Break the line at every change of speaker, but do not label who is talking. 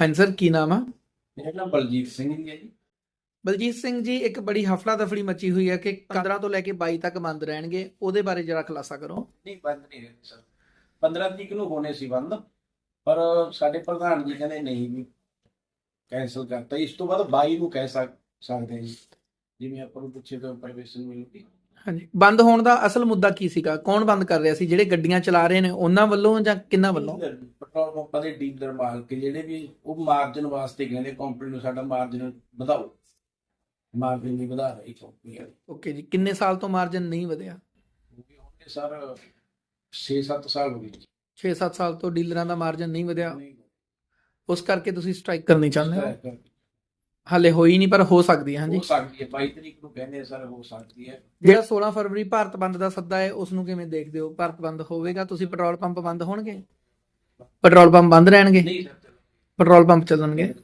ਹਾਂਜੀ ਸਰ ਕੀ ਨਾਮ ਆ?
ਮੇਰਾ ਨਾਮ ਬਲਜੀਤ ਸਿੰਘ ਜੀ ਹੈ ਜੀ।
ਬਲਜੀਤ ਸਿੰਘ ਜੀ ਇੱਕ ਬੜੀ ਹਫੜਾ ਦਫੜੀ ਮਚੀ ਹੋਈ ਹੈ ਕਿ 15 ਤੋਂ ਲੈ ਕੇ 22 ਤੱਕ ਬੰਦ ਰਹਿਣਗੇ ਉਹਦੇ ਬਾਰੇ ਜਰਾ ਖੁਲਾਸਾ ਕਰੋ।
ਨਹੀਂ ਬੰਦ ਨਹੀਂ ਰਹੇ ਸਰ। 15 ਤਰੀਕ ਨੂੰ ਹੋਣੇ ਸੀ ਬੰਦ ਪਰ ਸਾਡੇ ਪ੍ਰਧਾਨ ਜੀ ਕਹਿੰਦੇ ਨਹੀਂ ਵੀ ਕੈਨਸਲ ਕਰਤਾ। ਇਸ ਤੋਂ ਬਾਅਦ 22 ਨੂੰ ਕਹਿ ਸਕ- ਸਕਦੇ ਜੀ ਜਿਵੇਂ ਆਪਾਂ ਨੂੰ ਪੁੱਛੇ ਤਾਂ ਪਰਮਿਸ਼ਨ ਮਿਲੂਗੀ।
ਹਾਂਜੀ ਬੰਦ ਹੋਣ ਦਾ ਅਸਲ ਮੁੱਦਾ ਕੀ ਸੀਗਾ? ਕੌਣ ਬੰਦ ਕਰ ਰਿਹਾ ਸੀ? ਜਿਹੜੇ ਗੱਡੀਆਂ ਚਲਾ ਰਹੇ ਨੇ ਉਹਨਾਂ ਵੱਲੋਂ ਜਾਂ ਕਿੰਨਾਂ ਵੱਲੋਂ?
ਪੈਟਰੋਲ ਪੰਪਾਂ ਦੇ ਡੀਲਰ ਮਾਲਕ ਜਿਹੜੇ ਵੀ ਉਹ ਮਾਰਜਨ ਵਾਸਤੇ ਕਹਿੰਦੇ ਕੰਪਨੀ ਨੂੰ ਸਾਡਾ ਮਾਰਜਨ ਵਧਾਓ। ਮਾਰਜਨ ਨਹੀਂ ਵਧਾ ਰਹੀ ਕੰਪਨੀ
ਓਕੇ ਜੀ ਕਿੰਨੇ ਸਾਲ ਤੋਂ ਮਾਰਜਨ ਨਹੀਂ ਵਧਿਆ?
ਉਹਨੇ ਸਰ 6-7 ਸਾਲ ਹੋ ਗਏ ਜੀ।
6-7 ਸਾਲ ਤੋਂ ਡੀਲਰਾਂ ਦਾ ਮਾਰਜਨ ਨਹੀਂ ਵਧਿਆ। ਉਸ ਕਰਕੇ ਤੁਸੀਂ ਸਟ੍ਰਾਈਕ ਕਰਨੀ ਚਾਹੁੰਦੇ ਹੋ?
ਹੋ
ਹਾਲੇ ਹੋਈ ਨਹੀਂ ਪਰ ਹੋ ਸਕਦੀ ਹੈ ਹਾਂਜੀ।
ਸਕਦੀ ਹੈ 22 ਤਰੀਕ ਨੂੰ ਕਹਿੰਦੇ ਸਰ ਹੋ ਸਕਦੀ ਹੈ।
ਜਿਹੜਾ 16 ਫਰਵਰੀ ਭਾਰਤ ਬੰਦ ਦਾ ਸੱਦਾ ਹੈ ਉਸ ਨੂੰ ਕਿਵੇਂ ਦੇਖਦੇ ਹੋ? ਭਾਰਤ ਬੰਦ ਹੋਵੇਗਾ? ਤੁਸੀਂ ਪੈਟਰੋਲ ਪੰਪ ਬੰਦ ਹੋਣਗੇ? ਪੈਟਰੋਲ ਪੰਪ ਬੰਦ ਰਹਿਣਗੇ?
ਨਹੀਂ ਸਰ
ਪੈਟਰੋਲ ਪੰਪ ਚੱਲਣਗੇ?